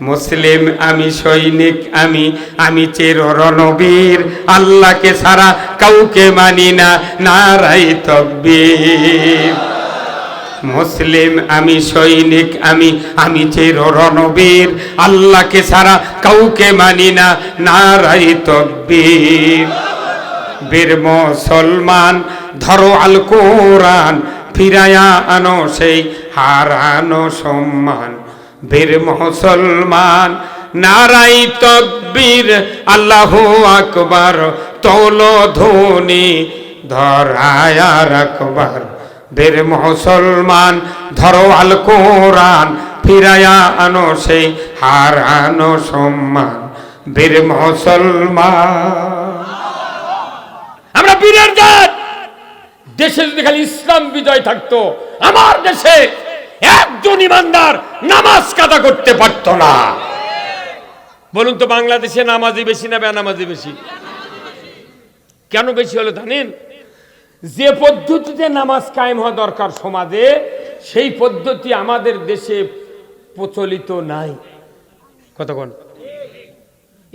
মুসলিম আমি সৈনিক, আমি আমি চের রণবীর। আল্লাহকে ছাড়া কাউকে মানি না নারাই তকবীর। মুসলিম আমি সৈনিক, আমি আমি চের রণবীর। আল্লাহকে ছাড়া কাউকে মানি না নারাই তকবীর। বীর মুসলমান, ধরো আল কোরআন, ফিরায়া আনো সেই, হারানো সম্মান। বীর মুসলমান, নারাই তকবীর, আল্লাহ আকবার তৌল ধোনি ধরায়া রাখবার বীর মুসলমান, ধরো আল কোরআন, ফিরায়া আনো সেই হার হারানো সম্মান। বীর মুসলমান। আমরা বীরের জাত। দেশে যদি খালি ইসলাম বিজয় থাকতো, আমার দেশে একজন ইমানদার নামাজ কাদা করতে পারতো না। বলুন তো, বাংলাদেশে নামাজি বেশি না বেনামাজি বেশি? কেন বেশি হলো জানেন? যে পদ্ধতিতে নামাজ কায়েম হওয়া দরকার সমাজে, সেই পদ্ধতি আমাদের দেশে প্রচলিত নাই। কতক্ষণ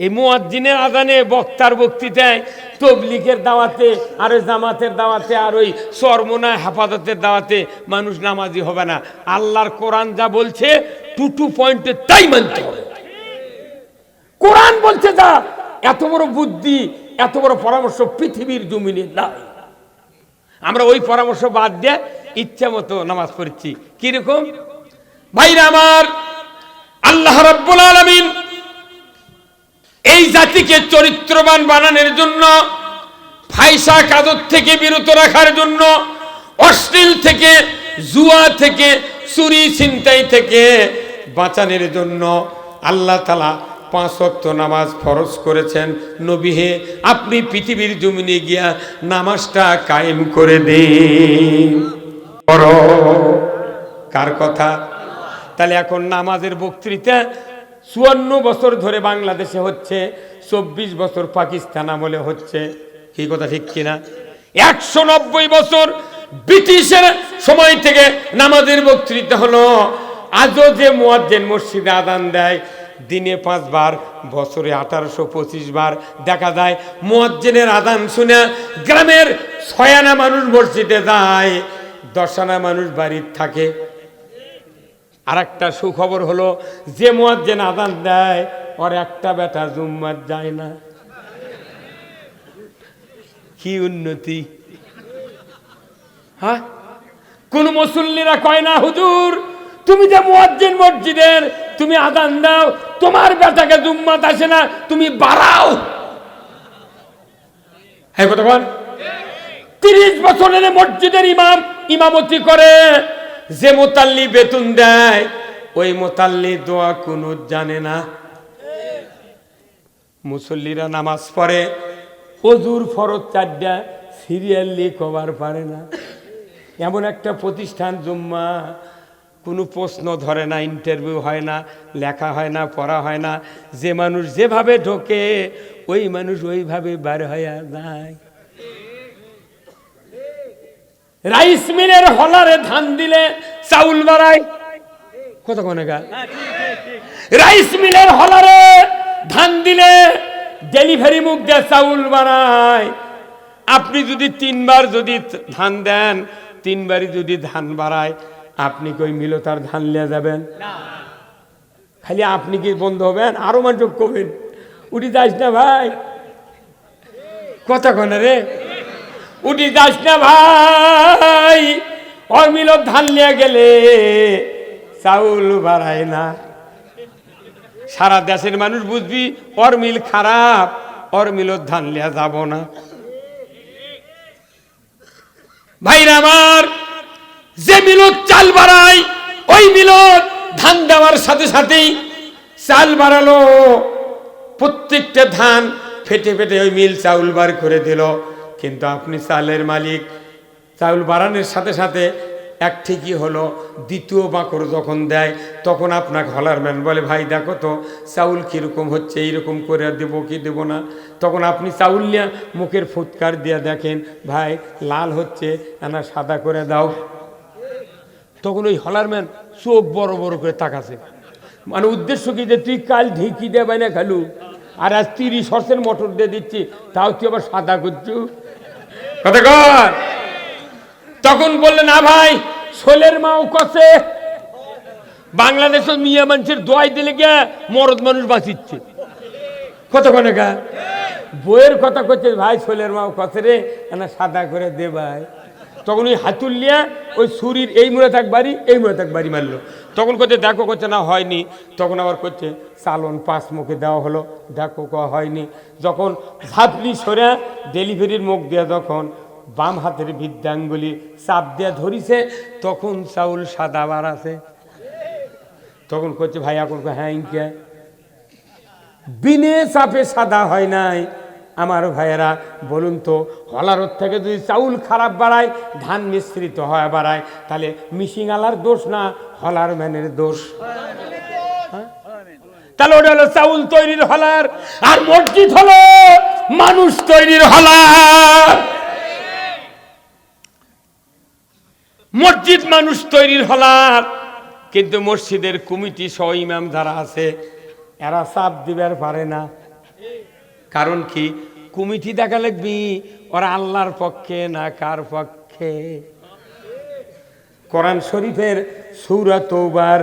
এই মুয়াজ্জিনের আদানে বক্তার বক্তৃতায় তবলিগের দাওয়াতে, আর ওই জামাতের দাওয়াতে, আর ওই সরমোনা হেফাজতের দাওয়াতে মানুষ নামাজি হবে না। আল্লাহর কোরআন যা বলছে টু টু পয়েন্টে তাই মানতে হবে। কোরআন বলছে যা, এত বড় বুদ্ধি, এত বড় পরামর্শ পৃথিবীর জমিনে নাই। আমরা ওই পরামর্শ বাদ দিয়ে ইচ্ছা মতো নামাজ পড়ছি। কীরকম? ভাইরা আমার, আল্লাহ রব্বুল আলমিন এই জাতিকে চরিত্রবান বানানোর জন্য, ফাইসা কাদর থেকে বিরত রাখার জন্য, অশ্লীল থেকে, জুয়া থেকে, চুরি ছিনতাই থেকে বাঁচানোর জন্য আল্লাহ তালা পাঁচ ওয়াক্ত নামাজ ফরজ করেছেন। নবীহে আপনি পৃথিবীর জমিনে গিয়া নামাজটা কায়েম করে দিন। কার কথা? তাহলে এখন নামাজের বক্তৃতা চুয়ান্ন বছর ধরে বাংলাদেশে হচ্ছে, চব্বিশ বছর পাকিস্তান আমলে হচ্ছে। কি কথা, ঠিক কিনা? একশো নব্বই বছর ব্রিটিশের সময় থেকে নামাজের বক্তৃতা হলো। আজও যে মুয়াজ্জেন মসজিদে আদান দেয়, দিনে পাঁচবার, বছরে আঠারোশো পঁচিশ বার দেখা যায়, মুয়াজ্জেনের আদান শুনে গ্রামের ছয়ানা মানুষ মসজিদে যায়, দশানা মানুষ বাড়ির থাকে। আর একটা সুখবর হলো, যে মুয়াজ্জেন আদান দেয়, ওর একটা বেটা জুম্মার যায় না। কি উন্নতি। হ্যাঁ? কোন মুসল্লিরা কয় না, হুজুর, তুমি যে মুয়াজ্জিন মসজিদের, তুমি আদান দাও, তোমার বেটাকে জুম্মাত আসে না, তুমি বাড়াও। হ্যাঁ বল। তিরিশ বছরের মসজিদের ইমাম, ইমামতি করে। যে মোতাল্লি বেতন দেয়, ওই মোতাল্লি দোয়া কোনো জানে না। মুসল্লিরা নামাজ পড়ে অজুর ফরজ চারটা, সিরিয়ালি কভার পারে না। এমন একটা প্রতিষ্ঠান জুম্মা, কোনো প্রশ্ন ধরে না, ইন্টারভিউ হয় না, লেখা হয় না, পড়া হয় না। যে মানুষ যেভাবে ঢোকে, ওই মানুষ ওইভাবে বার হয়ে যায়। রাইস মিলের হলারে ধান দিলে চাউল বাড়ায়। কত কোনে গা রাইস মিলের হলারে ধান দিলে ডেলিভারি মুখ দিয়ে চাউল বাড়ায়। আপনি যদি তিনবার যদি ধান দেন, তিনবারই যদি ধান বাড়ায়, আপনি কই মিলো তার ধান লিয়ে যাবেন? খালি আপনি কি বন্ধ হবেন? আরও মানুষ করবেন উঠি যাইস না ভাই। কথা কনে রে? উঠি যাস না ভাই। ওর ধান নিয়ে গেলে চাউল বাড়ায় না। সারা দেশের মানুষ বুঝবি ওর মিল খারাপ ওর ধান লিয়া যাব না। ভাইরা আমার, যে মিলত চাল বাড়ায়, ওই মিলত ধান দেওয়ার সাথে সাথেই চাল বাড়ালো। প্রত্যেকটা ধান ফেটে ফেটে ওই মিল চাউল বার করে দিল। কিন্তু আপনি চালের মালিক। চাউল বাড়ানোর সাথে সাথে এক ঠিকই হলো, দ্বিতীয় বাঁকর যখন দেয়, তখন আপনাকে হলারম্যান বলে, ভাই, দেখো তো, চাউল কীরকম হচ্ছে, এইরকম করে দেবো কি দেবো না? তখন আপনি চাউল নিয়ে মুখের ফুৎকার দিয়ে দেখেন, ভাই, লাল হচ্ছে, এনা সাদা করে দাও। তখন ওই হলারম্যান চোখ বড় বড় করে তাকাছে। মানে উদ্দেশ্য কি যে, তুই কাল ঢেকি দেবে না খালু? আর আজ তিরিশ হর্সের মোটর দিয়ে দিচ্ছি, তাও তুই আবার সাদা করছু? কথা কর। তখন বললে, না ভাই, শোলের মাও কষে বাংলাদেশের মিয়া মানুষের দোয়াই দিলে গিয়া মরদ মানুষ বাঁচিচ্ছে। কত কোনে গা বইয়ের কথা করছে ভাই, শোলের মাও কষে রে না সাদা করে দে ভাই। তখন ওই হাতুল নিয়ে ওই ছুরির, এই মুড়ে থাক বাড়ি, এই মুড়ে থাক বাড়ি মারলো। তখন করছে দেখো করছে না, হয়নি। তখন আবার করছে চালন পাঁচ মুখে দেওয়া হলো, দেখো, ক, হয়নি। যখন ঝাপলি সরে ডেলিভারির মুখ দেওয়া যখন বাম হাতের বৃদ্ধাঙ্গুলি চাপ দেয়া ধরিছে, তখন চাউল সাদা বার আছে। তখন করছে ভাই এখন হ্যাঁ বিনে চাপে সাদা হয় নাই। আমার ভাইয়েরা, বলুন তো, হলারত থেকে যদি চাউল খারাপ বাড়ায়, ধান মিশ্রিত হয় বাড়ায়, তাহলে মিশিং আলার দোষ না, হলার ম্যানের দোষ? হ্যাঁ? তাহলে ওটা হলো চাউল তৈরির হলার, আর মসজিদ হলো মানুষ তৈরির হলার মসজিদ মানুষ তৈরির হলার কিন্তু মসজিদের কমিটি সহ ইমাম যারা আছে, এরা চাপ দিবার পারে না। কারণ কি? কমিটি দেখা লাগবি, ওরা আল্লাহর পক্ষে না কার পক্ষে? কোরআন শরীফের সূরা তৌবার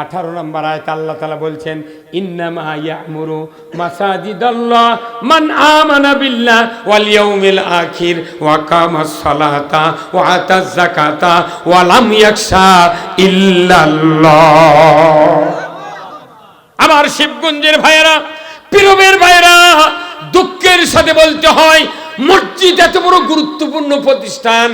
আঠারো নম্বর আয়ত আল্লাহ তালা বলছেন, ইন্নামা ইয়ামুরু মাসাজিদাল্লাহ মান আমানা বিল্লাহ ওয়াল ইয়াউমিল আখির ওয়া কামাস সালাতা ওয়া আতাজ যাকাতা ওয়া লাম ইয়াখশা ইল্লাল্লাহ। আমার শিবগঞ্জের ভাইয়েরা, পীরবের ভাইয়েরা, দুঃখের সাথে বলতে হয় মসজিদ এত বড় গুরুত্বপূর্ণ প্রতিষ্ঠান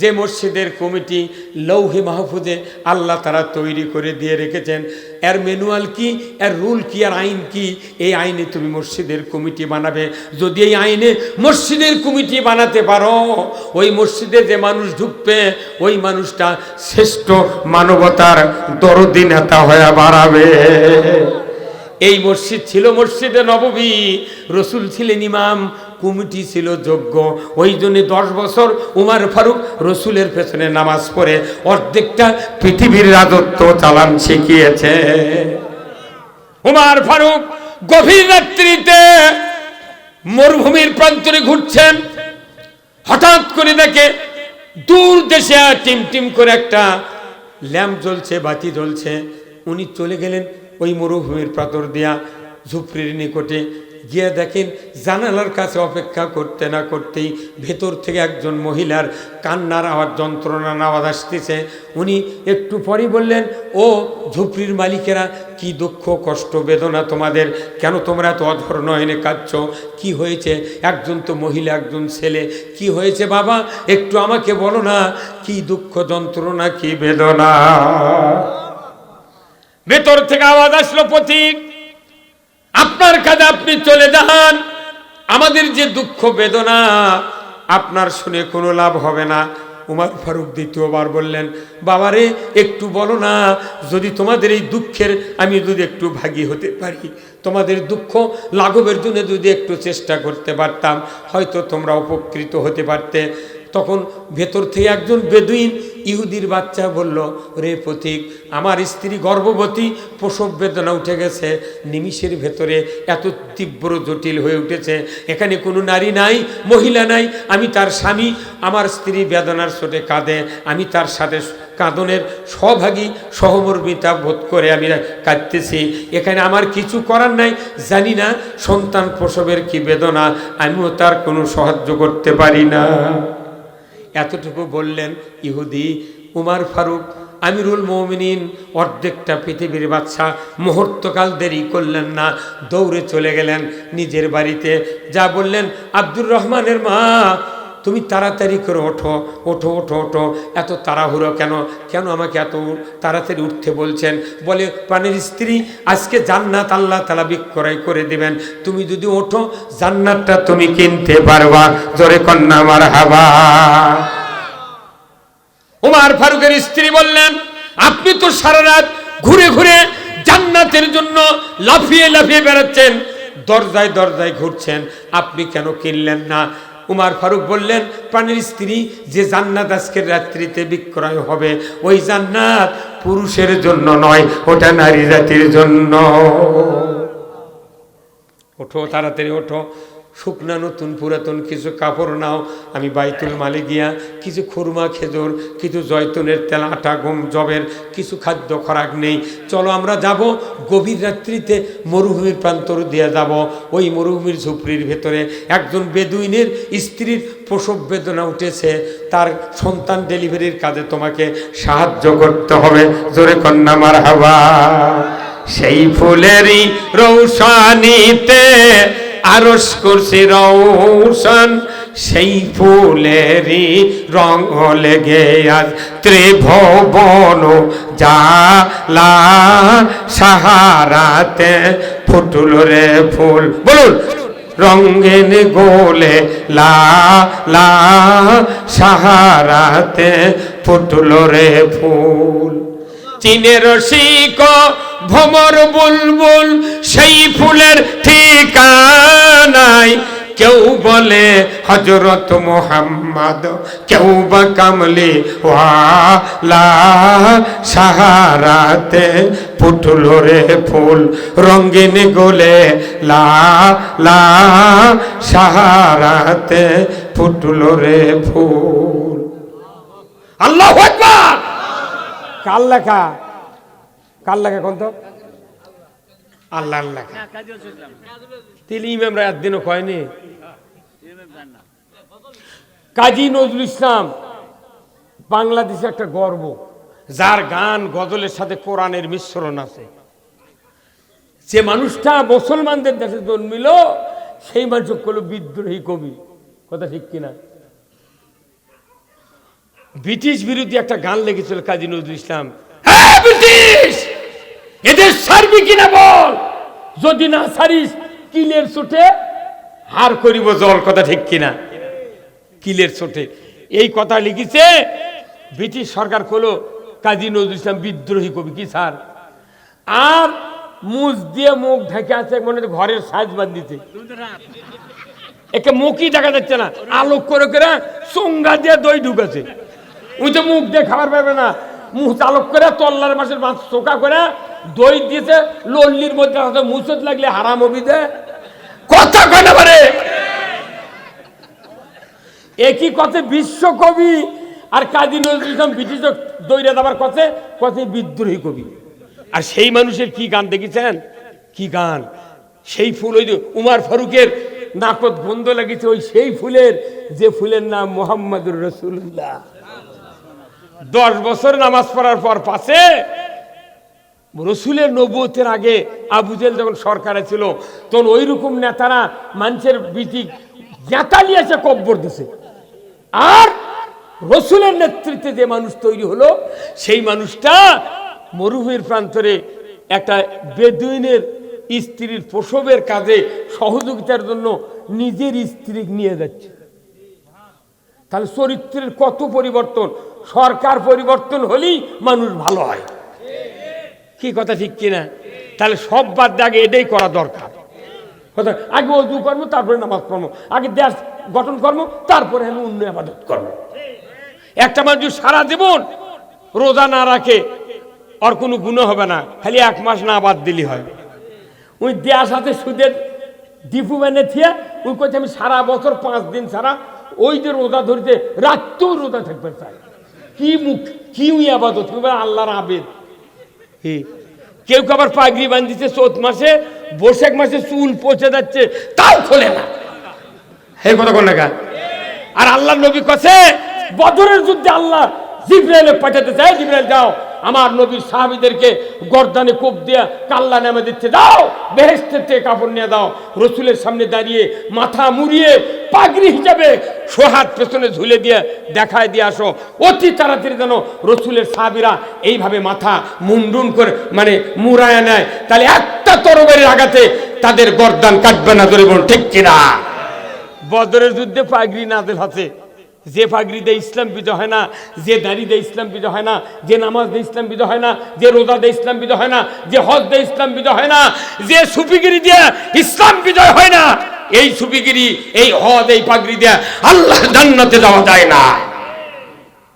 যে মসজিদের কমিটি লৌহি মাহফুজে আল্লাহ তারা তৈরি করে দিয়ে রেখেছেন। এর ম্যানুয়াল কি? এর রুল কি? আর আইন কি? এই আইনে তুমি মসজিদের কমিটি বানাবে। যদি এই আইনে মসজিদের কমিটি বানাতে পারো, ওই মসজিদে যে মানুষ ঢুকবে, ওই মানুষটা শ্রেষ্ঠ মানবতার দরদি নেতা হয়ে বাড়াবে। এই মসজিদ ছিল মসজিদে নববী, রসুল ছিলেন ইমাম কমিটি ছিল যোগ্য। ওই জন্য দশ বছর উমার ফারুক রসুলের পেছনে নামাজ পড়ে। অর্ধেকটা পৃথিবীর রাজত্ব চালান শিখিয়েছে। উমার ফারুক গভীর রাত্রিতে মরুভূমির প্রান্তরে ঘুরছেন। হঠাৎ করে দেখে দূর দেশে টিম টিম করে একটা ল্যাম্প জ্বলছে, বাতি জ্বলছে। উনি চলে গেলেন ওই মরুভূমির প্রাতর দিয়া ঝুপড়ির নিকটে। গিয়ে দেখেন জানালার কাছে অপেক্ষা করতে না করতেই ভেতর থেকে একজন মহিলার কান্নার আওয়াজ, যন্ত্রণার আওয়াজ আসতেছে। উনি একটু পরেই বললেন, ও ঝুপড়ির মালিকেরা, কি দুঃখ, কষ্ট, বেদনা তোমাদের? কেন তোমরা এত অধর নয়নে কাঁদছ? কি হয়েছে? একজন তো মহিলা, একজন ছেলে, কি হয়েছে বাবা? একটু আমাকে বলো না, কি দুঃখ, যন্ত্রণা, কি বেদনা? ভেতর থেকে আওয়াজ আসলো পথিক আপনার কাজে আপনি চলে যান। আমাদের যে দুঃখ বেদনা, আপনার শুনে কোনো লাভ হবে না। উমার ফারুক দ্বিতীয়বার বললেন, বাবারে, একটু বলো না, যদি তোমাদের এই দুঃখের আমি যদি একটু ভাগী হতে পারি, তোমাদের দুঃখ লাঘবের জন্য যদি একটু চেষ্টা করতে পারতাম, হয়তো তোমরা উপকৃত হতে পারতে। তখন ভেতর থেকে একজন বেদুইন ইহুদির বাচ্চা বলল, রে প্রতীক, আমার স্ত্রী গর্ভবতী, প্রসব বেদনা উঠে গেছে। নিমিষের ভেতরে এত তীব্র জটিল হয়ে উঠেছে। এখানে কোনো নারী নাই, মহিলা নাই। আমি তার স্বামী, আমার স্ত্রী বেদনার চোটে কাঁদে। আমি তার সাথে কাঁদনের সহভাগী, সহমর্মিতা বোধ করে আমি কাঁদতেছি। এখানে আমার কিছু করার নাই। জানি না সন্তান প্রসবের কি বেদনা। আমিও তার কোনো সাহায্য করতে পারি না। এতটুকু বললেন ইহুদি, উমার ফারুক, আমিরুল মৌমিনিন, অর্ধেকটা পৃথিবীর বাচ্চা, মুহূর্তকাল দেরি করলেন না, দৌড়ে চলে গেলেন নিজের বাড়িতে। যা বললেন, আব্দুর রহমানের মা তুমি তাড়াতাড়ি করে ওঠো ওঠো ওঠো ওঠো। এত তাড়াহুড়ো কেন? কেন আমাকে এত তাড়াতাড়ি উঠতে বলছেন? বলে প্রাণের স্ত্রী, আজকে জান্নাত আল্লাহ তালা বিক্রয় করে দেবেন। তুমি যদি ওঠো, জান্নাতটা তুমি কিনতে পারবা। জোরে কন্যা আমার হাবা উমার ফারুকের স্ত্রী বললেন, আপনি তো সারা রাত ঘুরে ঘুরে জান্নাতের জন্য লাফিয়ে লাফিয়ে বেড়াচ্ছেন। দরজায় দরজায় ঘুরছেন। আপনি কেন কিনলেন না? উমার ফারুক বললেন, প্রাণের স্ত্রী যে জান্নাত আজকের রাত্রিতে বিক্রয় হবে, ওই জান্নাত পুরুষের জন্য নয়, ওটা নারী জাতির জন্য। ওঠো, তাড়াতাড়ি ওঠো। শুকনা নতুন পুরাতন কিছু কাপড় নাও। আমি বাইতুল মালে গিয়া কিছু খুরমা, খেজুর, কিছু জয়তুনের তেল, আটা, গম, জবের কিছু খাদ্য, খরাক নেই। চলো আমরা যাব, গভীর রাত্রিতে মরুভূমির প্রান্তর দিয়ে যাব। ওই মরুভূমির ঝুপড়ির ভেতরে একজন বেদুইনের স্ত্রীর প্রসব বেদনা উঠেছে। তার সন্তান ডেলিভারির কাজে তোমাকে সাহায্য করতে হবে। জোরে কন্যা মার হাওয়া সেই ফুলেরই রৌশানিতে আরস করছে রৌশন সেই ফুলেরই রং লেগে আজ ত্রিভুবন জালা সাহারাতে ফুটুল রে ফুল। বলুন রঙ্গিন গোলে লা লা সাহারাতে ফুটুল রে ফুল। চীনের শিক ভমর বুলবুল, সেই ফুলের ঠিকানাই কেউ বলে হজরত মোহাম্মদ, কেউ বা কামলি ওয়ালা সাহারাতে ফুটল রে ফুল রঙ্গিন গোলে লা লা সাহারাতে ফুটল রে ফুল। আল্লাহ একবার কার লেখা? কার লেখা কোন তো? আল্লাহর লেখা। তিলি ইমামরা একদিনও কয়নি? কাজী নজরুল ইসলাম বাংলাদেশে একটা গর্ব। যার গান গজলের সাথে কোরআনের মিশ্রণ আছে। যে মানুষটা মুসলমানদের দেশে জন্মিল সেই মানুষ হলো বিদ্রোহী কবি। কথা ঠিক কিনা? ব্রিটিশ বিরোধী একটা গান লেগেছিল কাজী নজরুল ইসলাম। হ্যাঁ ব্রিটিশ! এদের সারবি কিনা বল? যদি না সারিস কিলের চোটে হার করিব জল, কথা ঠিক কিনা? কিলের চোটে। এই কথা লিখেছে ব্রিটিশ সরকার হলো কাজী নজরুল ইসলাম বিদ্রোহী কবি, কি স্যার? আর মুখ দিয়ে মুখ ঢেকে আছে মনে ঘরের সাজ বান্ধিতে একে মুখই দেখা যাচ্ছে না, আলোক করে করে চোঙ্গা দিয়ে দই ঢুকেছে। ওই তো মুখ দিয়ে খাবার পাবে না। মুখ চালক করে তল্লার মাসের মাছ চোকা করে দই দিয়েছে, লল্লির মধ্যে মুসত লাগলে হারাম হবি দে কথা কয় না পারে একই কথা বিশ্বকবি আর কাজী নজরুল ইসলাম ব্রিটিশ দৈরা দাবার কথা কথা বিদ্রোহী কবি। আর সেই মানুষের কি গান দেখেছেন? কি গান? সেই ফুল ওই উমার ফারুকের নাকত বন্ধ লেগেছে ওই সেই ফুলের, যে ফুলের নাম মোহাম্মদুর রসুল্লাহ দশ বছর নামাজ পড়ার পর পাশে রসুলের নবুয়তের আগে আবুজেল যখন সরকারে ছিল, তখন ওই রকম নেতারা মানুষের বিটি জ্ঞাতালিয়াছে কব্বর দিছে। আর রসুলের নেতৃত্বে যে মানুষ তৈরি হলো, সেই মানুষটা মরুভূমির প্রান্তরে একটা বেদুইনের স্ত্রীর প্রসবের কাজে সহযোগিতার জন্য নিজের স্ত্রী নিয়ে যাচ্ছে। তাহলে চরিত্রের কত পরিবর্তন? সরকার পরিবর্তন হলেই মানুষ ভালো হয়। কি কথা ঠিক কিনা? তাহলে সব বাদ আগে এটাই করা দরকার। আগে অজু কর্ম, তারপরে নামাজ কর্ম। আগে দেশ গঠন কর্ম, তারপরে আমি অন্য আবাদত কর্ম। একটা মানুষ সারা জীবন রোজা না রাখে ওর কোনো গুণ হবে না, খালি এক মাস না বাদ দিলি হয়। ওই দেয়ার সাথে সুদের ডিপু মেনে থিয়া ওই করছে আমি সারা বছর পাঁচ দিন ছাড়া ওই যে রোজা ধরতে রাত্রেও রোজা থাকবে চাই কি মুখ কি আবাদত আল্লাহর আবেদ হি। কেউ কেউ আবার পাগড়ি বান্ধিছে চৌত মাসে বৈশাখ মাসে চুল পচে যাচ্ছে তাও খোলে না। হে কথা কোন লেখা আর আল্লাহ নবী কছে? বদরের যুদ্ধে আল্লাহ জিব্রাইলে পাঠাতে চায় জিব্রাইল যাও। আমার নবীর সাহাবীদেরকে গর্দানে কোপ দিয়া কাল্লা নামে দিচ্ছে দাও বেহেস্তের থেকে কাপড় নিয়ে দাও। রসুলের সামনে দাঁড়িয়ে মাথা মুড়িয়ে পাগড়ি হিসাবে সোহাত পেছনে ঝুলে দিয়ে দেখায় দিয়ে আসো। অতি তাড়াতাড়ি যেন রসুলের সাহাবিরা এইভাবে মাথা মুন্ডুন করে মানে মুড়ায় নেয়। তাহলে একটা তরবারির আঘাতে তাদের গর্দান কাটবে না ধরে বলুন, ঠিক কিনা? বদরের যুদ্ধে পাগড়ি নাজেল আছে যে পাগড়ি দিয়ে ইসলাম বিজয় হয় না, যে দাড়ি দিয়ে ইসলাম বিজয় হয় না, যে নামাজ দিয়ে ইসলাম বিজয় হয় না, যে রোজা দিয়ে ইসলাম বিজয় হয় না, যে হজ দিয়ে ইসলাম বিজয় হয় না, যে সুফিগিরি দিয়ে ইসলাম বিজয় হয় না, এই সুফিগিরি, এই হজ, এই পাগড়ি দেয়া আল্লাহ জান্নাতে যাওয়া যায় না।